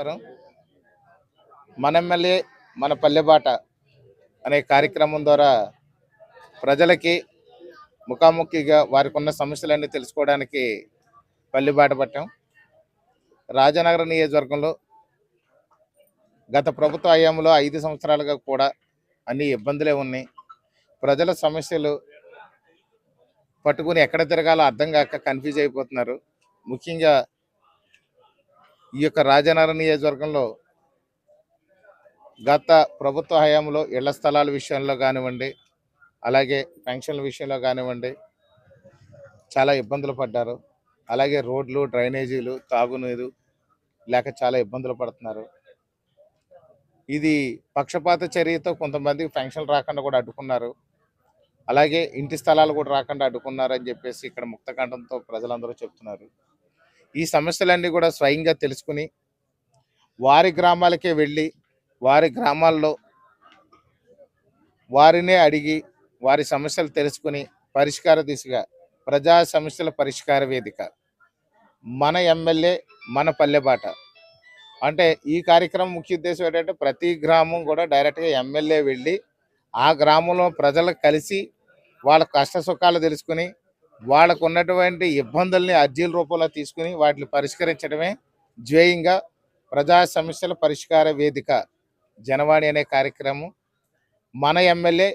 నమస్కారం. మన ఎమ్మెల్యే మన పల్లెబాట అనే కార్యక్రమం ద్వారా ప్రజలకి ముఖాముఖిగా వారికి ఉన్న సమస్యలన్నీ తెలుసుకోవడానికి పల్లెబాట పట్టాం. రాజనగర నియోజకవర్గంలో గత ప్రభుత్వ హయాంలో ఐదు సంవత్సరాలుగా కూడా అన్ని ఇబ్బందులే ఉన్నాయి. ప్రజల సమస్యలు పట్టుకుని ఎక్కడ తిరగాలో అర్థం కాక కన్ఫ్యూజ్ అయిపోతున్నారు. ముఖ్యంగా ఈ యొక్క రాజనగర నియోజకవర్గంలో గత ప్రభుత్వ హయాంలో ఇళ్ళ స్థలాల విషయంలో కానివ్వండి అలాగే పెన్షన్ల విషయంలో కానివ్వండి చాలా ఇబ్బందులు పడ్డారు. అలాగే రోడ్లు డ్రైనేజీలు తాగునీరు లేక చాలా ఇబ్బందులు పడుతున్నారు. ఇది పక్షపాత చర్యతో కొంతమందికి పెన్షన్ రాకుండా కూడా అడ్డుకున్నారు. అలాగే ఇంటి స్థలాలు కూడా రాకుండా అడ్డుకున్నారు అని చెప్పేసి ఇక్కడ ముక్తకంఠంతో ప్రజలందరూ చెప్తున్నారు. ఈ సమస్యలన్నీ కూడా స్వయంగా తెలుసుకుని వారి గ్రామాలకే వెళ్ళి వారి గ్రామాల్లో వారినే అడిగి వారి సమస్యలు తెలుసుకుని పరిష్కార దిశగా ప్రజా సమస్యల పరిష్కార వేదిక. మన ఎమ్మెల్యే మన పల్లెబాట అంటే ఈ కార్యక్రమం ముఖ్య ఉద్దేశం ఏంటంటే ప్రతి గ్రామం కూడా డైరెక్ట్గా ఎమ్మెల్యే వెళ్ళి ఆ గ్రామంలో ప్రజలకు కలిసి వాళ్ళ కష్ట సుఖాలు తెలుసుకుని వాళ్ళకు ఉన్నటువంటి ఇబ్బందుల్ని అర్జీల రూపంలో తీసుకుని వాటిని పరిష్కరించడమే ధ్యేయంగా ప్రజా సమస్యల పరిష్కార వేదిక జనవాణి అనే కార్యక్రమం. మన ఎమ్మెల్యే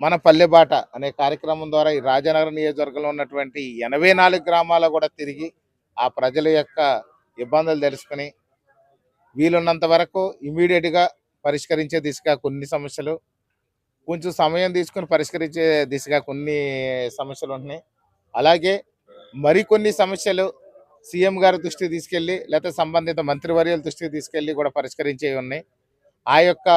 మన పల్లెబాట అనే కార్యక్రమం ద్వారా ఈ రాజనగర నియోజకవర్గంలో ఉన్నటువంటి ఎనభై నాలుగు గ్రామాలు కూడా తిరిగి ఆ ప్రజల యొక్క ఇబ్బందులు తెలుసుకుని వీలున్నంత వరకు ఇమీడియట్గా పరిష్కరించే దిశగా కొన్ని సమస్యలు కొంచెం సమయం తీసుకుని పరిష్కరించే దిశగా కొన్ని సమస్యలు ఉంటున్నాయి. అలాగే మరికొన్ని సమస్యలు సీఎం గారి దృష్టికి తీసుకెళ్ళి లేకపోతే సంబంధిత మంత్రివర్యుల దృష్టికి తీసుకెళ్ళి కూడా పరిష్కరించేవి ఉన్నాయి. ఆ యొక్క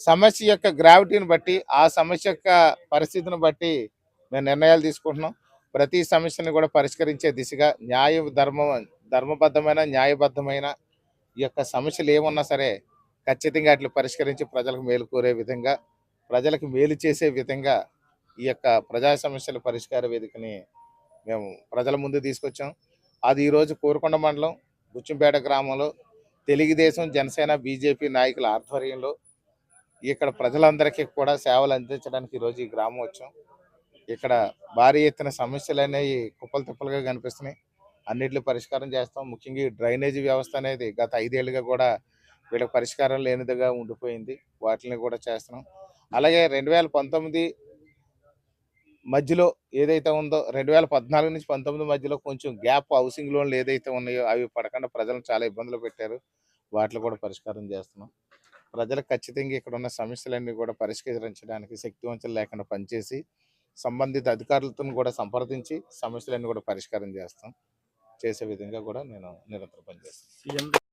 సమస్య యొక్క గ్రావిటీని బట్టి ఆ సమస్య యొక్క పరిస్థితిని బట్టి మేము నిర్ణయాలు తీసుకుంటున్నాం. ప్రతి సమస్యని కూడా పరిష్కరించే దిశగా న్యాయ ధర్మ ధర్మబద్ధమైన న్యాయబద్ధమైన ఈ యొక్క సమస్యలు ఏమున్నా సరే ఖచ్చితంగా అట్లు పరిష్కరించి ప్రజలకు మేలు కోరే విధంగా ప్రజలకు మేలు చేసే విధంగా ఈ యొక్క ప్రజా సమస్యల పరిష్కార వేదికని మేము ప్రజల ముందు తీసుకొచ్చాం. అది ఈరోజు కోరుకొండ మండలం గుచ్చింపేట గ్రామంలో తెలుగుదేశం జనసేన బీజేపీ నాయకుల ఆధ్వర్యంలో ఇక్కడ ప్రజలందరికీ కూడా సేవలు అందించడానికి ఈరోజు ఈ గ్రామం వచ్చాం. ఇక్కడ భారీ ఎత్తున సమస్యలు అనేవి కుప్పలు తిప్పలుగా కనిపిస్తున్నాయి. అన్నిటిని పరిష్కారం చేస్తాం. ముఖ్యంగా డ్రైనేజీ వ్యవస్థ అనేది గత ఐదేళ్ళుగా కూడా వీళ్ళకి పరిష్కారం లేనిదిగా ఉండిపోయింది. వాటిని కూడా చేస్తున్నాం. అలాగే రెండు వేల పంతొమ్మిది మధ్యలో ఏదైతే ఉందో రెండు వేల పద్నాలుగు నుంచి పంతొమ్మిది మధ్యలో కొంచెం గ్యాప్ హౌసింగ్ లోన్లు ఏదైతే ఉన్నాయో అవి పడకుండా ప్రజలను చాలా ఇబ్బందులు పెట్టారు. వాటిలో కూడా పరిష్కారం చేస్తున్నాం. ప్రజలకు ఖచ్చితంగా ఇక్కడ ఉన్న సమస్యలన్నీ కూడా పరిష్కరించడానికి శక్తివంచన లేకుండా పనిచేసి సంబంధిత అధికారులతో కూడా సంప్రదించి సమస్యలన్నీ కూడా పరిష్కారం చేస్తాం. చేసే విధంగా కూడా నేను నిరంతరం పనిచేస్తాను.